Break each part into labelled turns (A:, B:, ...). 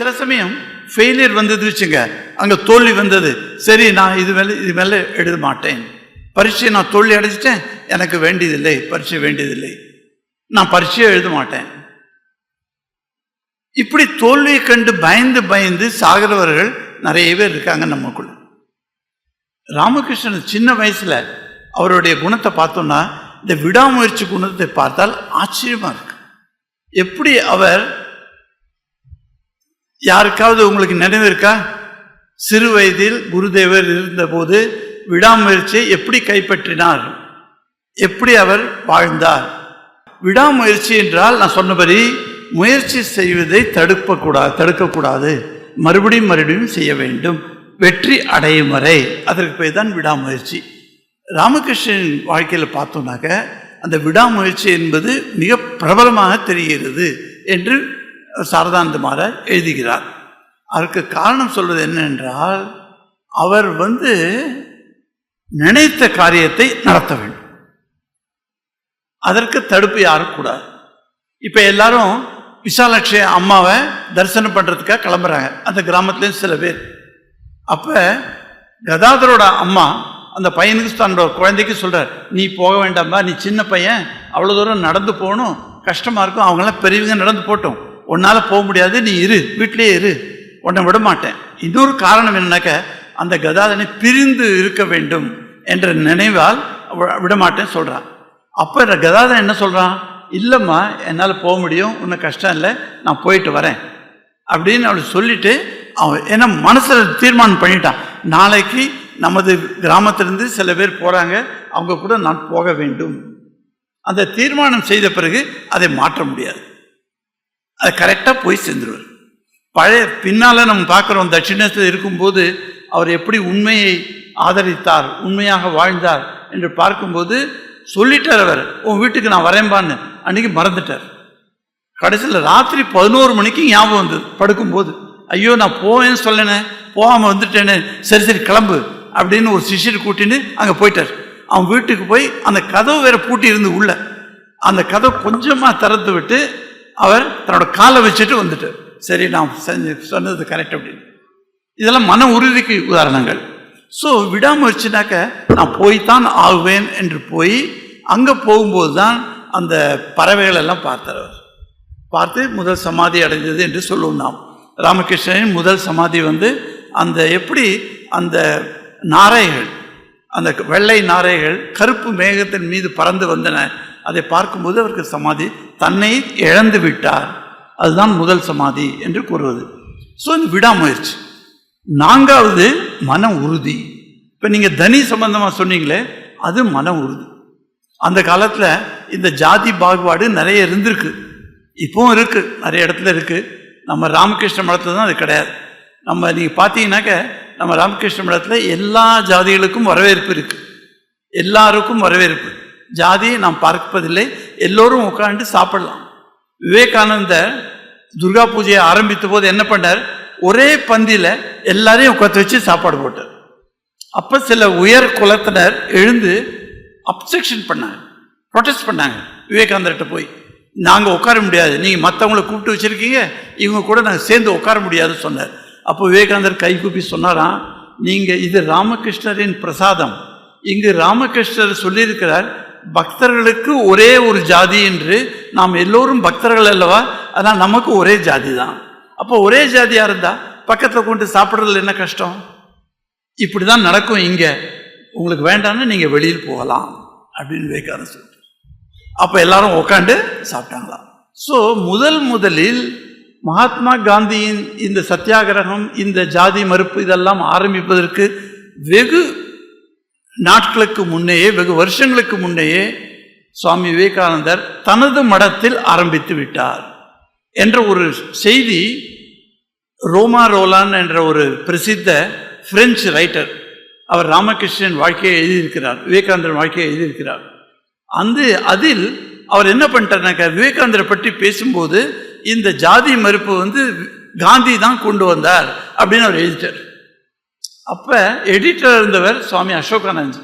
A: சில சமயம் ஃபெயிலியர் வந்தது வச்சுங்க அங்கே தோல்வி வந்தது. சரி நான் இது மேலே இது மேலே எழுத மாட்டேன். பரீட்சையை நான் தோல்வி அடைச்சிட்டேன் எனக்கு வேண்டியதில்லை. பரீட்சை வேண்டியதில்லை. நான் பரீட்சையை எழுத மாட்டேன். இப்படி தோல்வியை கண்டு பயந்து பயந்து சாகிறவர்கள் நிறைய பேர் இருக்காங்க நமக்குள்ள ராமகிருஷ்ணன் சின்ன வயசில் அவருடைய குணத்தை பார்த்தோம்னா இந்த விடாமுயற்சி குணத்தை பார்த்தால் ஆச்சரியமா இருக்கு. எப்படி அவர் யாருக்காவது உங்களுக்கு நினைவு இருக்கா? சிறு வயதில் குருதேவர் இருந்தபோது விடாமுயற்சியை எப்படி கைப்பற்றினார்? எப்படி அவர் வாழ்ந்தார்? விடாமுயற்சி என்றால் நான் சொன்னபடி முயற்சி செய்வதை தடுக்கக்கூடாது தடுக்கக்கூடாது. மறுபடியும் மறுபடியும் செய்ய வேண்டும். வெற்றி அடையும் வரை. அதற்கு பேர் தான் விடாமுயற்சி. ராமகிருஷ்ணன் வாழ்க்கையில் பார்த்தோம்னாக்க அந்த விடாமுயற்சி என்பது மிக பிரபலமாக தெரிகிறது என்று சாரதானந்த மாராஜ் எழுதுகிறார். அதற்கு காரணம் சொல்வது என்னென்றால் அவர் வந்து நினைத்த காரியத்தை நடத்த வேண்டும். அதற்கு தடுப்பு யாரும் கூடாது. இப்போ எல்லாரும் விசாலாட்சி அம்மாவை தரிசனம் பண்ணுறதுக்காக கிளம்புறாங்க. அந்த கிராமத்துலேயும் சில பேர். அப்போ கதாதரோட அம்மா அந்த பையனுக்கு தன்னோட குழந்தைக்கு சொல்கிறார் நீ போக வேண்டாம்பா நீ சின்ன பையன் அவ்வளோ தூரம் நடந்து போகணும் கஷ்டமாக இருக்கும் அவங்களாம் பெரியவங்க நடந்து போட்டோம் உன்னால் போக முடியாது நீ இரு வீட்டிலேயே இரு. உன்னை விட மாட்டேன். இன்னொரு காரணம் என்னன்னாக்க அந்த கதாதனை பிரிந்து இருக்க வேண்டும் என்ற நினைவால் வி- சொல்கிறான் அப்போ கதாதன் என்ன சொல்கிறான் இல்லைம்மா என்னால் போக முடியும் ஒன்றும் கஷ்டம் இல்லை நான் போயிட்டு வரேன். அப்படின்னு அவள் சொல்லிவிட்டு அவன் ஏன்னா மனசில் தீர்மானம் பண்ணிட்டான். நாளைக்கு நமது கிராமத்திலிருந்து சில பேர் போகிறாங்க அவங்க கூட நான் போக வேண்டும். அந்த தீர்மானம் செய்த பிறகு அதை மாற்ற முடியாது. அது கரெக்டாக போய் சேர்ந்துருவார். பழைய பின்னால் நம்ம பார்க்குறோம் தட்சிணத்தில் இருக்கும்போது அவர் எப்படி உண்மையை ஆதரித்தார் உண்மையாக வாழ்ந்தார் என்று பார்க்கும்போது சொல்லிட்டார் அவர் உன் வீட்டுக்கு நான் வரேன்பான்னு. அன்றைக்கி மறந்துட்டார். கடைசியில் ராத்திரி பதினோரு மணிக்கு ஞாபகம் வந்தது படுக்கும்போது ஐயோ நான் போவேன்னு சொல்லனே போகாமல் வந்துட்டேனே சரி சரி கிளம்பு அப்படின்னு ஒரு சிஷியர் கூட்டின்னு அங்கே போயிட்டார். அவன் வீட்டுக்கு போய் அந்த கதவு வேற பூட்டி இருந்து உள்ள அந்த கதவை கொஞ்சமாக திறந்து விட்டு அவர் தன்னோட காலை வச்சுட்டு வந்துட்டார். சரி நான் செஞ்சு சொன்னது கரெக்ட் அப்படின்னு. இதெல்லாம் மன உறுதிக்கு உதாரணங்கள். ஸோ விடாமுயற்சினாக்க நான் போய்த்தான் ஆகுவேன் என்று போய் அங்கே போகும்போது தான் அந்த பறவைகள் எல்லாம் பார்த்தார் அவர். பார்த்து முதல் சமாதி அடைந்தது என்று சொல்லுவோம் நாம். ராமகிருஷ்ணனின் முதல் சமாதி வந்து அந்த எப்படி அந்த நாரைகள் அந்த வெள்ளை நாரைகள் கருப்பு மேகத்தின் மீது பறந்து வந்தன அதை பார்க்கும்போது அவருக்கு சமாதி தன்னை இழந்து விட்டார். அதுதான் முதல் சமாதி என்று கூறுவது. ஸோ இந்த விடாமுயற்சி. நான்காவது மன உறுதி. இப்போ நீங்கள் தனி சம்பந்தமாக சொன்னீங்களே அது மன உறுதி. அந்த காலத்தில் இந்த ஜாதி பாகுபாடு நிறைய இருந்திருக்கு. இப்போவும் இருக்குது நிறைய இடத்துல இருக்குது நம்ம ராமகிருஷ்ண மடத்தில் தான் அது கிடையாது. நம்ம நீங்கள் பார்த்தீங்கன்னாக்க நம்ம ராமகிருஷ்ண மடத்தில் எல்லா ஜாதிகளுக்கும் வரவேற்பு இருக்குது எல்லாருக்கும் வரவேற்பு. ஜாதியை நாம் பார்ப்பதில்லை. எல்லோரும் உட்காந்து சாப்பிடலாம். விவேகானந்தர் துர்கா பூஜையை ஆரம்பித்த போது என்ன பண்ணார்? ஒரே பந்தியில் எல்லாரையும் உட்காந்து வச்சு சாப்பாடு போட்டார். அப்போ சில உயர் குலத்தினர் எழுந்து அப்செக்ஷன் பண்ணாங்க. ப்ரொடெஸ்ட் பண்ணாங்க. விவேகானந்தர்கிட்ட போய் நாங்கள் உட்கார முடியாது. நீங்கள் மற்றவங்கள கூப்பிட்டு வச்சுருக்கீங்க. இவங்க கூட நாங்கள் சேர்ந்து உட்கார முடியாதுன்னு சொன்னார். அப்போ விவேகானந்தர் கை கூப்பி சொன்னாராம் நீங்கள் இது ராமகிருஷ்ணரின் பிரசாதம். இங்கு ராமகிருஷ்ணர் சொல்லியிருக்கிறார் பக்தர்களுக்கு ஒரே ஒரு ஜாதி என்று நாம் எல்லோரும் பக்தர்கள் அல்லவா? அதனால் நமக்கு ஒரே ஜாதி தான். அப்போ ஒரே ஜாதியாக இருந்தால் பக்கத்தில் கொண்டு சாப்பிட்றதுல என்ன கஷ்டம்? இப்படி தான் நடக்கும் இங்கே. உங்களுக்கு வேண்டாம்னு நீங்கள் வெளியில் போகலாம் அப்படின்னு விவேகானந்தர் சொல்லிட்டு அப்போ எல்லாரும் உட்காந்து சாப்பிட்டாங்களாம் ஸோ முதல் முதலில் மகாத்மா காந்தியின் இந்த சத்தியாகிரகம் இந்த ஜாதி மறுப்பு இதெல்லாம் ஆரம்பிப்பதற்கு வெகு நாட்களுக்கு முன்னையே வெகு வருஷங்களுக்கு முன்னையே சுவாமி விவேகானந்தர் தனது மடத்தில் ஆரம்பித்து விட்டார் என்ற ஒரு செய்தி ரோமா ரோலான் என்ற ஒரு பிரசித்த பிரெஞ்சு ரைட்டர் அவர் ராமகிருஷ்ணன் வாழ்க்கையை எழுதியிருக்கிறார் விவேகானந்தர் வாழ்க்கையை எழுதியிருக்கிறார். அந்த அதில் அவர் என்ன பண்ணிட்டாருனாக்கா விவேகானந்தரை பற்றி பேசும்போது இந்த ஜாதி மறுப்பு வந்து காந்தி தான் கொண்டு வந்தார் அப்படின்னு அவர் எழுதிட்டார். அப்போ எடிட்டர் இருந்தவர் சுவாமி அசோகானந்த்.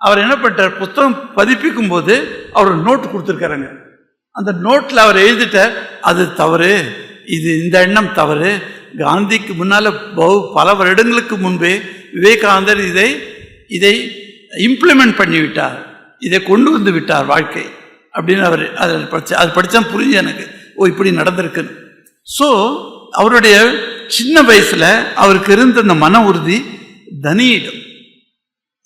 A: அவர் என்ன பண்ணிட்டார்? புத்தகம் பதிப்பிக்கும் போது அவர் நோட் கொடுத்துருக்காருங்க. அந்த நோட்டில் அவர் எழுதிட்டார் அது தவறு. இது இந்த எண்ணம் தவறு. காந்திக்கு முன்னால் பகு பல வருடங்களுக்கு முன்பே விவேகானந்தர் இதை இதை இம்ப்ளிமெண்ட் பண்ணிவிட்டார். இதை கொண்டு வந்து விட்டார் வாழ்க்கை. அப்படின்னு அவர் அதில் படித்த அது படித்தா புரிஞ்சு எனக்கு ஓ இப்படி நடந்திருக்குன்னு. ஸோ அவருடைய சின்ன வயசில் அவருக்கு இருந்த அந்த மன உறுதி தனியிடம்.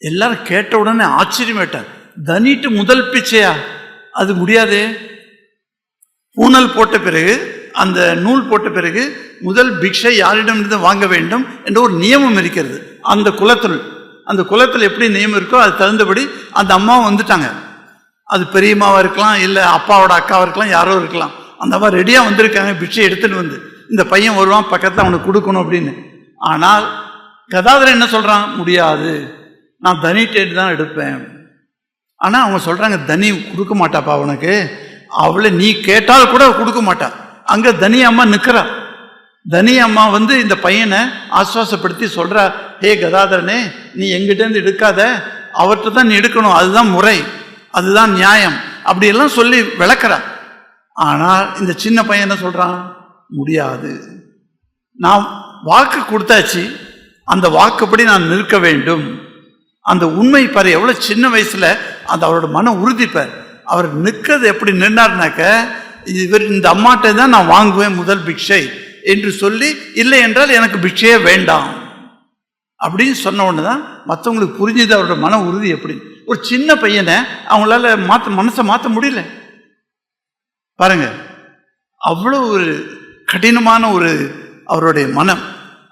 A: எல்லாரும் கேட்ட உடனே ஆச்சரியமாயிட்டார் தனிட்டு முதல் பிச்சையா? அது முடியாதே. பூனல் போட்ட பிறகு அந்த நூல் போட்ட பிறகு முதல் பிக்ஷை யாரிடமிருந்து வாங்க வேண்டும் என்ற ஒரு நியமம் இருக்கிறது. அந்த குலத்தில் அந்த குலத்தில் எப்படி நியமம் இருக்கோ அது தகுந்தபடி அந்த அம்மா வந்துட்டாங்க. அது பெரியம்மாவாக இருக்கலாம் இல்லை அப்பாவோட அக்காவாக இருக்கலாம் யாரோ இருக்கலாம். அந்த அம்மா ரெடியாக வந்திருக்காங்க பிக்ஷை எடுத்துகிட்டு வந்து. இந்த பையன் வருவான் பக்கத்தில் அவனுக்கு கொடுக்கணும் அப்படின்னு. ஆனால் கதாதரன் என்ன சொல்கிறான் முடியாது. நான் தனி தனிட்டேட்டு தான் எடுப்பேன். ஆனால் அவங்க சொல்கிறாங்க தனி கொடுக்க மாட்டாப்பா உனக்கு. அவளை நீ கேட்டால் கூட கொடுக்க மாட்டா. அங்கே தனி அம்மா நிற்கிறா தனி அம்மா வந்து இந்த பையனை ஆஸ்வாசப்படுத்தி சொல்கிறா ஹே கதாதரனே நீ எங்கிட்டேருந்து எடுக்காத. அவர்கிட்ட தான் நீ எடுக்கணும். அதுதான் முறை. அதுதான் நியாயம். அப்படியெல்லாம் சொல்லி விளக்குறா. ஆனால் இந்த சின்ன பையன் என்ன சொல்கிறான் முடியாது. நான் வாக்கு கொடுத்தாச்சு. அந்த வாக்குப்படி நான் நிற்க வேண்டும். அந்த உண்மை பாரு எவ்வளோ சின்ன வயசில் அந்த அவரோட மன உறுதி பார். அவர் நிற்கிறது எப்படி நின்னார்னாக்க இவர் இந்த அம்மாட்டை தான் நான் வாங்குவேன் முதல் பிக்ஷை என்று சொல்லி இல்லை என்றால் எனக்கு பிக்ஷையே வேண்டாம். அப்படின்னு சொன்ன உடனே தான் மற்றவங்களுக்கு புரிஞ்சுது அவரோட மன உறுதி எப்படி. ஒரு சின்ன பையனை அவங்களால மாற்ற மனசை மாற்ற முடியல. பாருங்க அவ்வளோ ஒரு கடினமான ஒரு அவருடைய மனம்.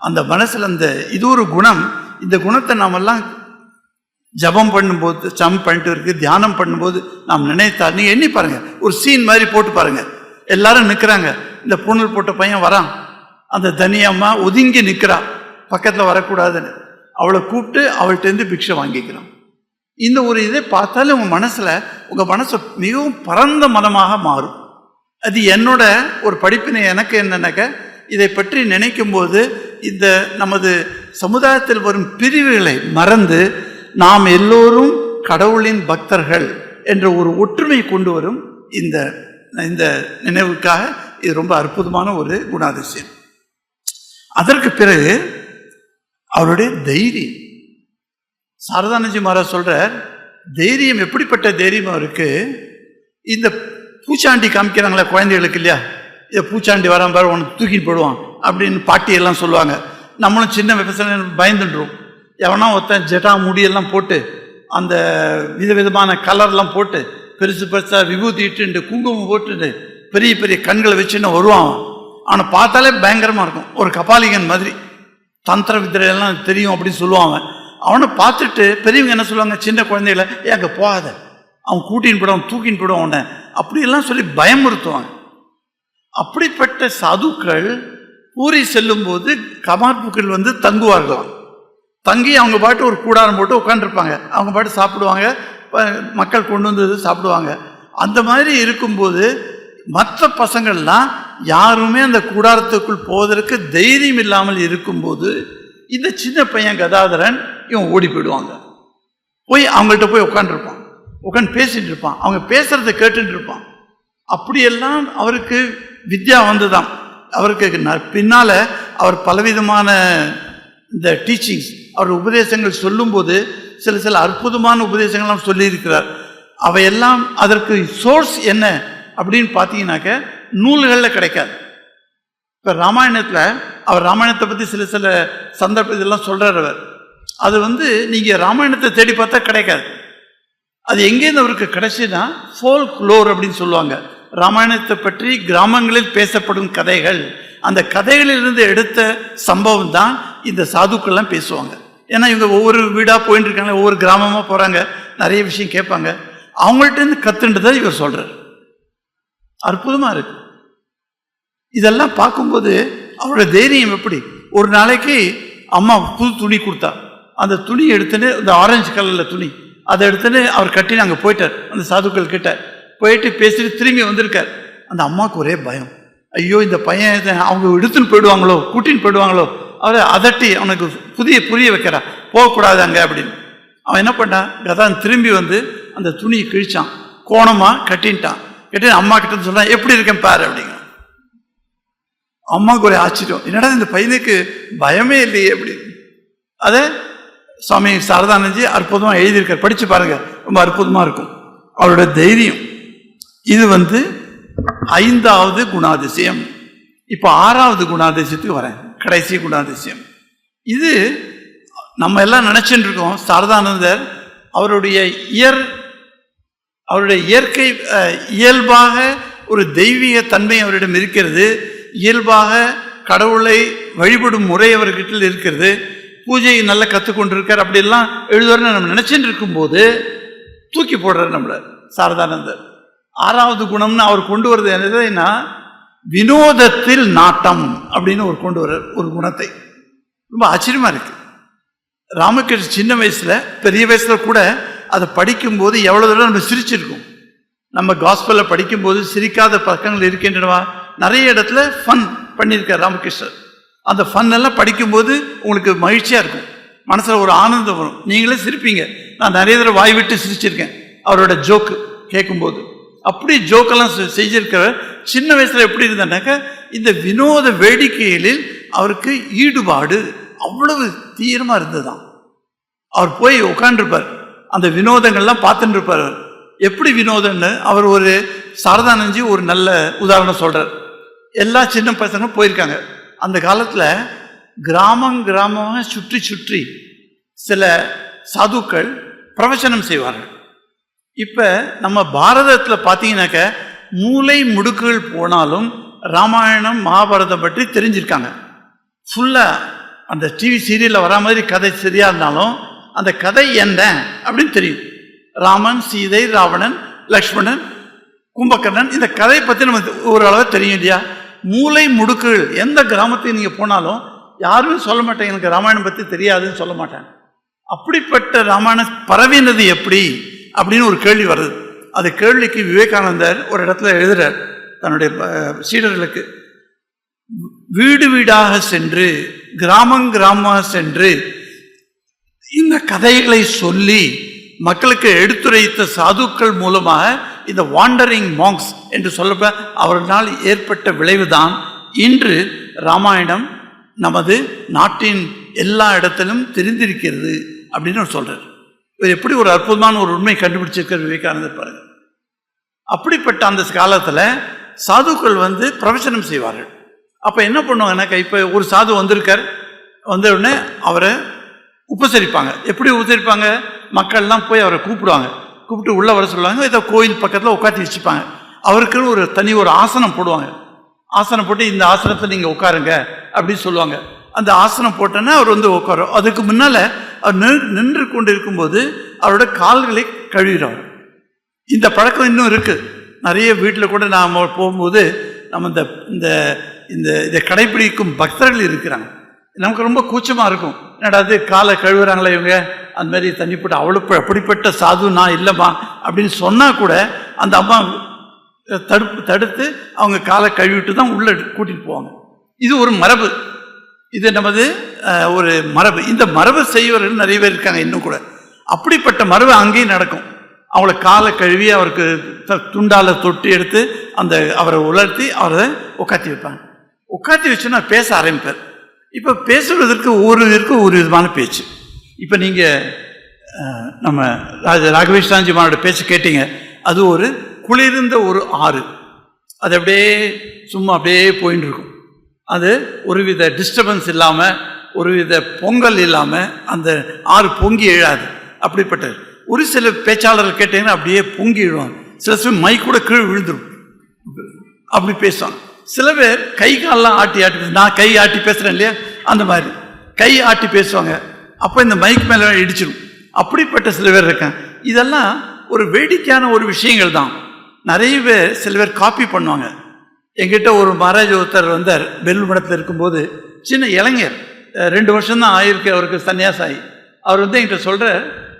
A: அந்த மனசில் அந்த இது ஒரு குணம். இந்த குணத்தை நாமெல்லாம் ஜபம் பண்ணும்போது ஜம் பண்ணிட்டு இருக்கு தியானம் பண்ணும்போது நாம் நினைத்தா நீங்கள் எண்ணி பாருங்கள் ஒரு சீன் மாதிரி போட்டு பாருங்கள் எல்லாரும் நிற்கிறாங்க இந்த பூணல் போட்ட பையன் வரான். அந்த தனியம்மா ஒதுங்கி நிற்கிறா பக்கத்தில் வரக்கூடாதுன்னு. அவளை கூப்பிட்டு அவள்கிட்டேருந்து பிக்ஷை வாங்கிக்கிறான். இந்த ஒரு இதை பார்த்தாலே உங்கள் மனசில் உங்கள் மனசு மிகவும் பரந்த மனமாக மாறும். அது என்னோட ஒரு படிப்பினை எனக்கு என்னன்னாக்க இதை பற்றி நினைக்கும் போது இந்த நமது சமுதாயத்தில் வரும் பிரிவுகளை மறந்து நாம் எல்லோரும் கடவுளின் பக்தர்கள் என்ற ஒரு ஒற்றுமை கொண்டு வரும் இந்த இந்த நினைவுக்காக இது ரொம்ப அற்புதமான ஒரு குணாதிசயம். அதற்கு பிறகு அவருடைய தைரியம். சாரதானஜி மகாராஜ் சொல்றார் தைரியம் எப்படிப்பட்ட தைரியம் அவருக்கு? இந்த பூச்சாண்டி காமிக்கிறாங்களே குழந்தைகளுக்கு இல்லையா? இதை பூச்சாண்டி வரான் பாரு உனக்கு தூக்கிட்டு போடுவான். அப்படின்னு பாட்டியெல்லாம் சொல்லுவாங்க. நம்மளும் சின்ன விவசாயம் பயந்துடுறோம் எவனா ஒருத்தன் ஜெட்டா முடியெல்லாம் போட்டு அந்த விதவிதமான கலர்லாம் போட்டு பெருசு பெருசாக விபூதி இட்டுண்டு குங்குமம் போட்டுட்டு பெரிய பெரிய கண்களை வச்சுன்னு வருவான் ஆனால் அவனை பார்த்தாலே பயங்கரமாக இருக்கும். ஒரு கபாலிகன் மாதிரி. தந்திர வித்திரையெல்லாம் தெரியும் அப்படின்னு சொல்லுவான் அவன். அவனை பார்த்துட்டு பெரியவங்க என்ன சொல்லுவாங்க? சின்ன குழந்தைகளை ஏ அங்கே போகாத. அவன் கூட்டின்னு போடுவான் தூக்கின்னு போடுவான் அவனை அப்படியெல்லாம் சொல்லி பயமுறுத்துவாங்க. அப்படிப்பட்ட சதுக்கள் பூரி செல்லும்போது கமார்புக்கள் வந்து தங்குவார்களாம் தங்கி அவங்க பாட்டு ஒரு கூடாரம் போட்டு உட்காந்துருப்பாங்க அவங்க பாட்டு சாப்பிடுவாங்க. மக்கள் கொண்டு வந்து சாப்பிடுவாங்க. அந்த மாதிரி இருக்கும்போது மற்ற பசங்கள்லாம் யாருமே அந்த கூடாரத்துக்குள் போவதற்கு தைரியம் இல்லாமல் இருக்கும்போது இந்த சின்ன பையன் கதாதரன் இவன் ஓடி போயிடுவாங்க. போய் அவங்கள்ட்ட போய் உட்காந்துருப்பான் உட்காந்து பேசிகிட்டு இருப்பான். அவங்க பேசுகிறத கேட்டுட்டு இருப்பான். அப்படியெல்லாம் அவருக்கு வித்யா வந்துதான். அவருக்கு பின்னால் அவர் பலவிதமான இந்த டீச்சிங்ஸ் அவர் உபதேசங்கள் சொல்லும்போது சில சில அற்புதமான உபதேசங்கள்லாம் சொல்லியிருக்கிறார். அவையெல்லாம் அதற்கு சோர்ஸ் என்ன அப்படின்னு பார்த்தீங்கன்னாக்க நூல்களில் கிடைக்காது. இப்போ ராமாயணத்தில் அவர் ராமாயணத்தை பற்றி சில சில சந்தர்ப்ப இதெல்லாம் சொல்கிறார் அவர். அது வந்து நீங்கள் ராமாயணத்தை தேடி பார்த்தா கிடைக்காது. அது எங்கேருந்து அவருக்கு கிடைச்சுன்னா ஃபோல்க் லோர் அப்படின்னு சொல்லுவாங்க. ராமாயணத்தை பற்றி கிராமங்களில் பேசப்படும் கதைகள் அந்த கதைகளிலிருந்து எடுத்த சம்பவம் தான் இந்த சாதுக்கள்லாம் பேசுவாங்க. ஏன்னா இவங்க ஒவ்வொரு வீடாக போயிட்டு இருக்காங்க ஒவ்வொரு கிராமமாக போகிறாங்க நிறைய விஷயம் கேட்பாங்க. அவங்கள்ட்ட இருந்து கத்துன்றதை இவர் சொல்கிறார் அற்புதமாக இருக்கு. இதெல்லாம் பார்க்கும்போது அவரோட தைரியம் எப்படி? ஒரு நாளைக்கு அம்மா புது துணி கொடுத்தா அந்த துணி எடுத்துன்னு இந்த ஆரஞ்சு கலரில் துணி அதை எடுத்துன்னு அவர் கட்டின்னு அங்கே போயிட்டார் அந்த சாதுக்கள் கிட்ட. போயிட்டு பேசிட்டு திரும்பி வந்திருக்கார். அந்த அம்மாவுக்கு ஒரே பயம். ஐயோ இந்த பையன் இதை அவங்க எடுத்துன்னு போயிடுவாங்களோ கூட்டின்னு போயிடுவாங்களோ அவரை அதட்டி அவனுக்கு புதிய புரிய வைக்கிறா. போகக்கூடாது அங்கே அப்படின்னு. அவன் என்ன பண்ணான்? கதான் திரும்பி வந்து அந்த துணியை கிழிச்சான். கோணமாக கட்டின்ட்டான். கட்டி அம்மா கிட்ட சொல்கிறான் எப்படி இருக்கேன் பாரு அப்படிங்க அம்மாவுக்கு ஒரு ஆச்சரியம். என்னடா இந்த பையனுக்கு பயமே இல்லையே அப்படின்னு. அதை சுவாமி சாரதானந்தி அற்புதமாக எழுதியிருக்கார். படித்து பாருங்க. ரொம்ப அற்புதமாக இருக்கும். அவரோட தைரியம். இது வந்து ஐந்தாவது குணாதிசயம். இப்போ ஆறாவது குணாதிசயத்துக்கு வரேன். கடைசி குணாதிசயம். இது நம்ம எல்லாம் நினைச்சுட்டு இருக்கோம் சாரதானந்தர் அவருடைய இயற் அவருடைய இயற்கை இயல்பாக ஒரு தெய்வீக தன்மை அவரிடம் இருக்கிறது. இயல்பாக கடவுளை வழிபடும் முறை அவர்கிட்ட இருக்கிறது. பூஜையை நல்லா கற்றுக்கொண்டிருக்கார் அப்படிலாம் எழுதுவார்னு நம்ம நினச்சிட்டு இருக்கும்போது தூக்கி போடுறார் நம்மளை சாரதானந்தர். ஆறாவது குணம்னு அவர் கொண்டு வர்றது என்னதுன்னா வினோதத்தில் நாட்டம் அப்படின்னு ஒரு கொண்டு வர்றார் ஒரு குணத்தை. ரொம்ப ஆச்சரியமாக இருக்கு. ராமகிருஷ்ண சின்ன வயசில் பெரிய வயசில் கூட அதை படிக்கும்போது எவ்வளோ தூரம் நம்ம சிரிச்சிருக்கோம். நம்ம காஸ்பல்ல படிக்கும்போது சிரிக்காத பக்கங்கள் இருக்கின்றனவா? நிறைய இடத்துல ஃபன் பண்ணியிருக்கார் ராமகிருஷ்ணர். அந்த ஃபன் எல்லாம் படிக்கும்போது உங்களுக்கு மகிழ்ச்சியாக இருக்கும். மனசில் ஒரு ஆனந்தம் வரும். நீங்களே சிரிப்பீங்க. நான் நிறைய தடவை வாய் விட்டு சிரிச்சிருக்கேன். அவரோட ஜோக்கு கேட்கும்போது. அப்படி ஜோக்கெல்லாம் செ- செஞ்சிருக்கிறவர் சின்ன வயசில் எப்படி இருந்தானாக்கா இந்த வினோத வேடிக்கைகளில் அவருக்கு ஈடுபாடு அவ்வளவு தீவிரமாக இருந்ததுதான் அவர் போய் உட்காந்துருப்பார் அந்த வினோதங்கள்லாம் பார்த்துட்டு இருப்பார் அவர். எப்படி வினோதம்னு அவர் ஒரு சாரதானஞ்சி ஒரு நல்ல உதாரணம் சொல்கிறார் எல்லா சின்ன பசங்களும் போயிருக்காங்க. அந்த காலத்தில் கிராமம் கிராமமாக சுற்றி சுற்றி சில சாதுக்கள் பிரவச்சனம் செய்வார்கள். இப்போ நம்ம பாரதத்தில் பார்த்தீங்கன்னாக்க மூலை முடுக்குகள் போனாலும் ராமாயணம் மகாபாரதம் பற்றி தெரிஞ்சிருக்காங்க. ஃபுல்லாக அந்த டிவி சீரியலில் வரா மாதிரி கதை சரியாக இருந்தாலும் அந்த கதை என்ன அப்படின்னு தெரியும். ராமன் சீதை ராவணன் லக்ஷ்மணன் கும்பகர்ணன் இந்த கதையை பற்றி நமக்கு ஓரளவு தெரியும் இல்லையா? மூலை முடுக்குகள் எந்த கிராமத்துக்கு நீங்கள் போனாலும் யாருமே சொல்ல மாட்டேன் எனக்கு ராமாயணம் பற்றி தெரியாதுன்னு சொல்ல மாட்டேன் அப்படிப்பட்ட ராமாயணம் பரவினது எப்படி? அப்படின்னு ஒரு கேள்வி வருது. அது கேள்விக்கு விவேகானந்தர் ஒரு இடத்துல எழுதுறார். தன்னுடைய சீடர்களுக்கு வீடு வீடாக சென்று கிராமம் கிராமமாக சென்று இந்த கதைகளை சொல்லி மக்களுக்கு எடுத்துரைத்த சாதுக்கள் மூலமாக இந்த வாண்டரிங் மாங்ஸ் என்று சொல்லப்ப அவர்களால் ஏற்பட்ட விளைவுதான் இன்று ராமாயணம் நமது நாட்டின் எல்லா இடத்திலும் தெரிந்திருக்கிறது அப்படின்னு அவர் சொல்றார். இவர் எப்படி ஒரு அற்புதமான ஒரு உண்மை கண்டுபிடிச்சிருக்கார் விவேகானந்தர் பாருங்கள் அப்படிப்பட்ட அந்த காலத்தில் சாதுக்கள் வந்து பிரவச்சனம் செய்வார்கள். அப்போ என்ன பண்ணுவாங்கன்னாக்கா இப்போ ஒரு சாது வந்திருக்கார். வந்த உடனே அவரை உபசரிப்பாங்க. எப்படி உபசரிப்பாங்க? மக்கள்லாம் போய் அவரை கூப்பிடுவாங்க. கூப்பிட்டு உள்ளே வர சொல்லுவாங்க. ஏதோ கோயில் பக்கத்தில் உட்காந்து வச்சுப்பாங்க. அவருக்குன்னு ஒரு தனி ஒரு ஆசனம் போடுவாங்க. ஆசனம் போட்டு இந்த ஆசனத்தில் நீங்கள் உட்காருங்க அப்படின்னு சொல்லுவாங்க. அந்த ஆசனம் போட்டோன்னா அவர் வந்து உட்காரும் அதுக்கு முன்னால் அவர் நின்று கொண்டு இருக்கும்போது அவரோட கால்களை கழுவிடுவார். இந்த பழக்கம் இன்னும் இருக்குது நிறைய வீட்டில் கூட நாம் போகும்போது நம்ம இந்த இந்த இந்த இதை கடைபிடிக்கும் பக்தர்கள் இருக்கிறாங்க. நமக்கு ரொம்ப கூச்சமாக இருக்கும். என்னடா அது காலை கழுவுறாங்களே இவங்க? அந்த மாதிரி தண்ணி போட்டு அவ்வளோ ப- அப்படிப்பட்ட சாது நான் இல்லைம்மா அப்படின்னு சொன்னால் கூட அந்த அம்மா தடுப்பு தடுத்து அவங்க காலை கழுவிட்டு தான் உள்ளே கூட்டிகிட்டு போவாங்க. இது ஒரு மரபு. இது நமது ஒரு மரபு. இந்த மரபு செய்வர்கள் நிறைய பேர் இருக்காங்க இன்னும் கூட. அப்படிப்பட்ட மரபு அங்கேயும் நடக்கும். அவங்கள காலை கழுவி அவருக்கு த- துண்டால தொட்டு எடுத்து அந்த அவரை உலர்த்தி அவரை உட்காத்தி வைப்பாங்க. உட்காத்தி வச்சுன்னா பேச ஆரம்பிப்பார். இப்போ பேசுவதற்கு ஒரு இதற்கு ஒரு விதமான பேச்சு. இப்போ நீங்கள் நம்ம ராஜ ராகவேஷ்ராஞ்சி மாரோட பேச்சு கேட்டீங்க. அது ஒரு குளிர்ந்த ஒரு ஆறு. அது அப்படியே சும்மா அப்படியே போயின்னு இருக்கும் அது ஒருவித டிஸ்டர்பன்ஸ் இல்லாமல் ஒருவித பொங்கல் இல்லாமல் அந்த ஆறு பொங்கி எழாது அப்படிப்பட்டது. ஒரு சில பேச்சாளர்கள் கேட்டீங்கன்னா அப்படியே பொங்கி எழுவாங்க. சில சில மை கூட கீழே விழுந்துடும் அப்படி பேசுவாங்க. சில பேர் கை காலெல்லாம் ஆட்டி ஆட்டி நான் கை ஆட்டி பேசுகிறேன் இல்லையா? அந்த மாதிரி. கை ஆட்டி பேசுவாங்க. அப்போ இந்த மைக் மேலே இடிச்சிடும் அப்படிப்பட்ட சில பேர் இருக்கேன் இதெல்லாம் ஒரு வேடிக்கையான ஒரு விஷயங்கள் தான். நிறைய பேர் சில பேர் காப்பி பண்ணுவாங்க. எங்கிட்ட ஒரு மகாராஜ் ஒருத்தர் வந்தார் பெல் மடத்தில் இருக்கும்போது. சின்ன இளைஞர். ரெண்டு வருஷம்தான் ஆயிருக்கு அவருக்கு சன்னியாசாயி. அவர் வந்து என்கிட்ட சொல்கிற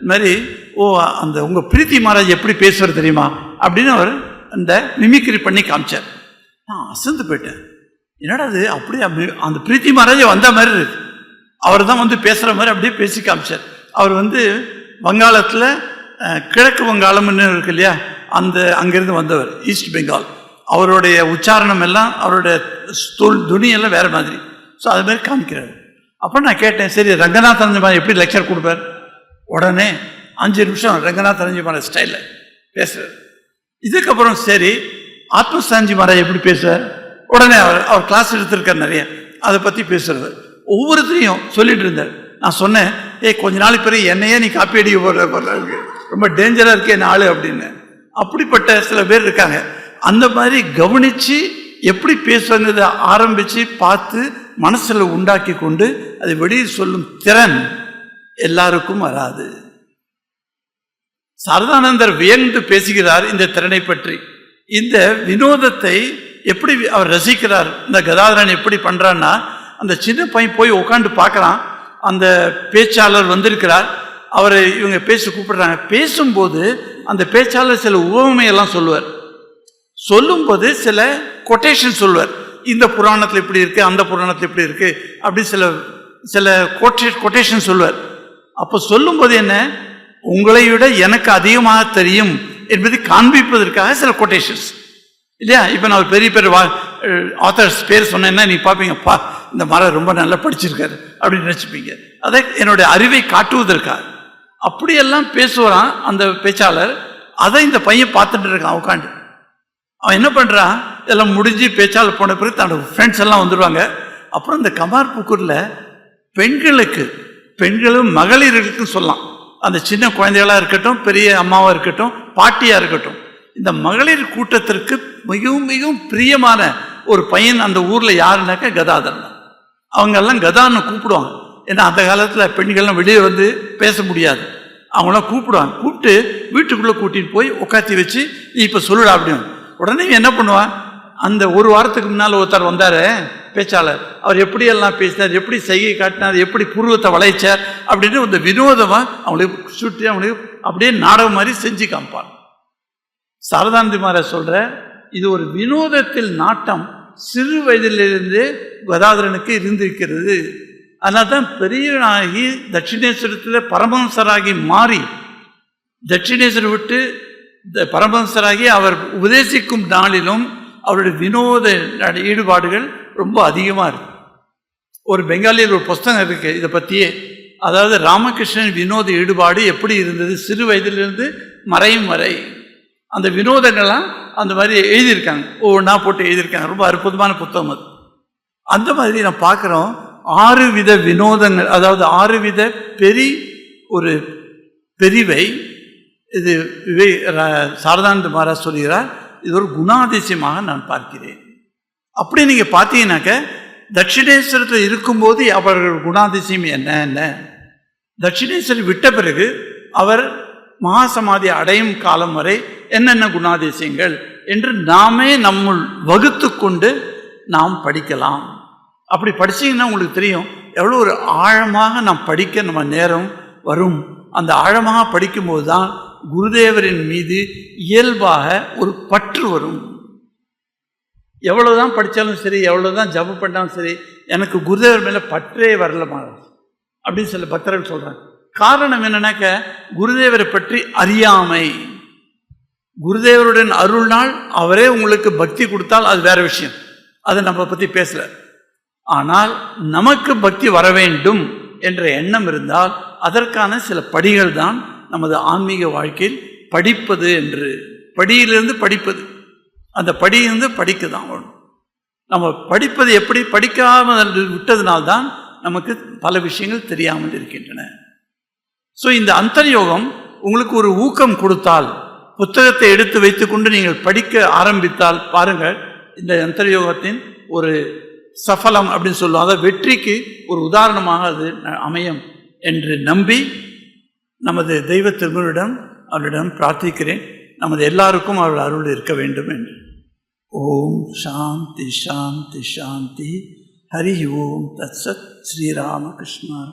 A: இந்த மாதிரி ஓ அந்த உங்கள் பிரீத்தி மகாராஜ் எப்படி பேசுவார் தெரியுமா? அப்படின்னு அவர் அந்த மிமிக்ரி பண்ணி காமிச்சார். நான் அசந்து போயிட்டேன். என்னடா அது அப்படியே? அந்த பிரீத்தி மகாராஜ் வந்த மாதிரி இருக்கு. அவர் தான் வந்து பேசுகிற மாதிரி அப்படியே பேசி காமிச்சார். அவர் வந்து வங்காளத்தில் கிழக்கு வங்காளம்னு இருக்கு இல்லையா? அந்த அங்கேருந்து வந்தவர் ஈஸ்ட் பெங்கால் அவருடைய உச்சாரணம் எல்லாம் அவருடைய தூள் துணியெல்லாம் வேறு மாதிரி. ஸோ அது மாதிரி காமிக்கிறாரு. அப்போ நான் கேட்டேன் சரி ரங்கநாத் மாதிரி எப்படி லெக்சர் கொடுப்பார்? உடனே அஞ்சு நிமிஷம் ரங்கநாத் மாதிரி ஸ்டைலில் பேசுகிறார் இதுக்கப்புறம் சரி ஆத்மசாஞ்சி மகாராஜ் எப்படி பேசுவார்? உடனே அவர் அவர் கிளாஸ் எடுத்திருக்கார் நிறைய. அதை பற்றி பேசுறது. ஒவ்வொருத்தரையும் சொல்லிட்டு இருந்தார். நான் சொன்னேன் ஏய் கொஞ்ச நாளைக்கு பிறகு என்னையே நீ காப்பி அடிக்க போகிற ரொம்ப டேஞ்சராக இருக்கே நாள் ஆளு? அப்படின்னு. அப்படிப்பட்ட சில பேர் இருக்காங்க. அந்த மாதிரி கவனிச்சு எப்படி பேசுவாங்கிறத ஆரம்பித்து பார்த்து மனசில் உண்டாக்கி கொண்டு அதை வெளியே சொல்லும் திறன் எல்லாருக்கும் வராது. சரதானந்தர் வியந்து பேசுகிறார் இந்த திறனை பற்றி. இந்த வினோதத்தை எப்படி அவர் ரசிக்கிறார்? இந்த கதாதரன் எப்படி பண்ணுறான்னா அந்த சின்ன பையன் போய் உட்காந்து பார்க்குறான். அந்த பேச்சாளர் வந்திருக்கிறார். அவரை இவங்க பேசி கூப்பிடுறாங்க. பேசும்போது அந்த பேச்சாளர் சில உவமையெல்லாம் சொல்லுவார். சொல்லும்போது சில கொட்டேஷன் சொல்லுவார் இந்த புராணத்தில் இப்படி இருக்கு அந்த புராணத்தில் இப்படி இருக்கு அப்படி சில சில கொட்டே கொட்டேஷன் சொல்லுவார் அப்போ சொல்லும்போது என்ன? உங்களை விட எனக்கு அதிகமாக தெரியும் என்பதை காண்பிப்பதற்காக சில கொட்டேஷன்ஸ் இல்லையா? இப்போ நான் ஒரு பெரிய பெரிய ஆத்தர்ஸ் பேர் சொன்னேன்னா நீ பார்ப்பீங்க பா இந்த மரம் ரொம்ப நல்லா படிச்சிருக்காரு அப்படின்னு நினச்சிப்பீங்க. அதை என்னுடைய அறிவை காட்டுவதற்காக. அப்படியெல்லாம் பேசுகிறான் அந்த பேச்சாளர். அதை இந்த பையன் பார்த்துட்டு இருக்கான் உட்காந்து அவன் என்ன பண்ணுறான் இதெல்லாம் முடிஞ்சு பேச்சால் போன பிறகு தன்னோட ஃப்ரெண்ட்ஸ் எல்லாம் வந்துடுவாங்க அப்புறம் இந்த கமார் புக்கூரில் பெண்களுக்கு பெண்களும் மகளிர்களுக்கும் சொல்லலாம். அந்த சின்ன குழந்தைகளாக இருக்கட்டும் பெரிய அம்மாவாக இருக்கட்டும் பாட்டியாக இருக்கட்டும் இந்த மகளிர் கூட்டத்திற்கு மிகவும் மிகவும் பிரியமான ஒரு பையன் அந்த ஊரில் யாருனாக்கா கதாதரன். அவங்கெல்லாம் கதான்னு கூப்பிடுவாங்க. ஏன்னா அந்த காலத்தில் பெண்கள்லாம் வெளியே வந்து பேச முடியாது. அவங்களாம் கூப்பிடுவாங்க. கூப்பிட்டு வீட்டுக்குள்ளே கூட்டிகிட்டு போய் உட்காத்தி வச்சு நீ இப்போ சொல்லுடா அப்படின்னு. உடனே என்ன பண்ணுவான்? அந்த ஒரு வாரத்துக்கு முன்னால் ஒருத்தர் வந்தார் பேச்சாளர். அவர் எப்படியெல்லாம் பேசினார் எப்படி செய்கை காட்டினார் எப்படி புருவத்தை வளைச்சார் அப்படின்னு அந்த வினோதமாக அவங்களுக்கு சுற்றி அவங்களுக்கு அப்படியே நாடகம் மாதிரி செஞ்சு காமிப்பான். சாரதானந்தி மாற சொல்ற இது ஒரு வினோதத்தில் நாட்டம் சிறு வயதிலிருந்து கதாதரனுக்கு இருந்திருக்கிறது. அதனால தான் பெரியவனாகி தட்சிணேஸ்வரத்தில் பரமஹம்சராகி மாறி தட்சிணேஸ்வரம் விட்டு இந்த பரமஹம்சராகி அவர் உபதேசிக்கும் நாளிலும் அவருடைய வினோத ஈடுபாடுகள் ரொம்ப அதிகமாக இருக்கு. ஒரு பெங்காலியில் ஒரு புஸ்தகம் இருக்குது இதை பற்றியே அதாவது ராமகிருஷ்ணன் வினோத ஈடுபாடு எப்படி இருந்தது? சிறு வயதிலிருந்து மறையும் வரை. அந்த வினோதங்கள்லாம் அந்த மாதிரி எழுதியிருக்காங்க. ஒவ்வொன்றா போட்டு எழுதியிருக்காங்க. ரொம்ப அற்புதமான புத்தகம் அது. அந்த மாதிரி நான் பார்க்குறோம். ஆறு வித வினோதங்கள் அதாவது ஆறு வித பெரி ஒரு பிரிவை இது விவே சாரதானந்த மகாராஜ் சொல்கிறார் இது ஒரு குணாதிசயமாக நான் பார்க்கிறேன். அப்படி நீங்கள் பார்த்தீங்கன்னாக்க தட்சிணேஸ்வரத்தில் இருக்கும்போது அவர்கள் குணாதிசயம் என்ன என்ன? தட்சிணேஸ்வரி விட்ட பிறகு அவர் மகாசமாதி அடையும் காலம் வரை என்னென்ன குணாதிசயங்கள் என்று நாமே நம்முள் வகுத்து கொண்டு நாம் படிக்கலாம். அப்படி படிச்சீங்கன்னா உங்களுக்கு தெரியும் எவ்வளோ ஒரு ஆழமாக நாம் படிக்க நம்ம நேரம் வரும். அந்த ஆழமாக படிக்கும்போது தான் குருதேவரின் மீது இயல்பாக ஒரு பற்று வரும். எவ்வளவுதான் படித்தாலும் சரி எவ்வளவுதான் ஜபம் பண்ணாலும் சரி எனக்கு குருதேவர் மேலே பற்றே வரலமா அப்படின்னு சில பக்தர்கள் சொல்றாங்க. காரணம் என்னன்னாக்க குருதேவரை பற்றி அறியாமை. குருதேவருடன் அருள்னால் அவரே உங்களுக்கு பக்தி கொடுத்தால் அது வேற விஷயம். அதை நம்ம பற்றி பேசல. ஆனால் நமக்கு பக்தி வர வேண்டும் என்ற எண்ணம் இருந்தால் அதற்கான சில படிகள் தான் நமது ஆன்மீக வாழ்க்கையில் படிப்பது என்று படியிலிருந்து படிப்பது. அந்த படியிலிருந்து படிக்க தான் வேணும். நம்ம படிப்பது எப்படி? படிக்காமல் விட்டதுனால்தான் நமக்கு பல விஷயங்கள் தெரியாமல் இருக்கின்றன. ஸோ இந்த அந்தர்யோகம் உங்களுக்கு ஒரு ஊக்கம் கொடுத்தால் புத்தகத்தை எடுத்து வைத்துக்கொண்டு நீங்கள் படிக்க ஆரம்பித்தால் பாருங்கள் இந்த அந்தர்யோகத்தின் ஒரு சஃபலம் அப்படின்னு சொல்லுவோம் அதாவது வெற்றிக்கு ஒரு உதாரணமாக அது அமையும் என்று நம்பி நமது தெய்வ திருமணிடம் அவரிடம் பிரார்த்திக்கிறேன். நமது எல்லாருக்கும் அவள் அருள் இருக்க வேண்டும் என்று. ஓம் சாந்தி சாந்தி சாந்தி. ஹரி ஓம். தத்சத் ஸ்ரீராமகிருஷ்ணா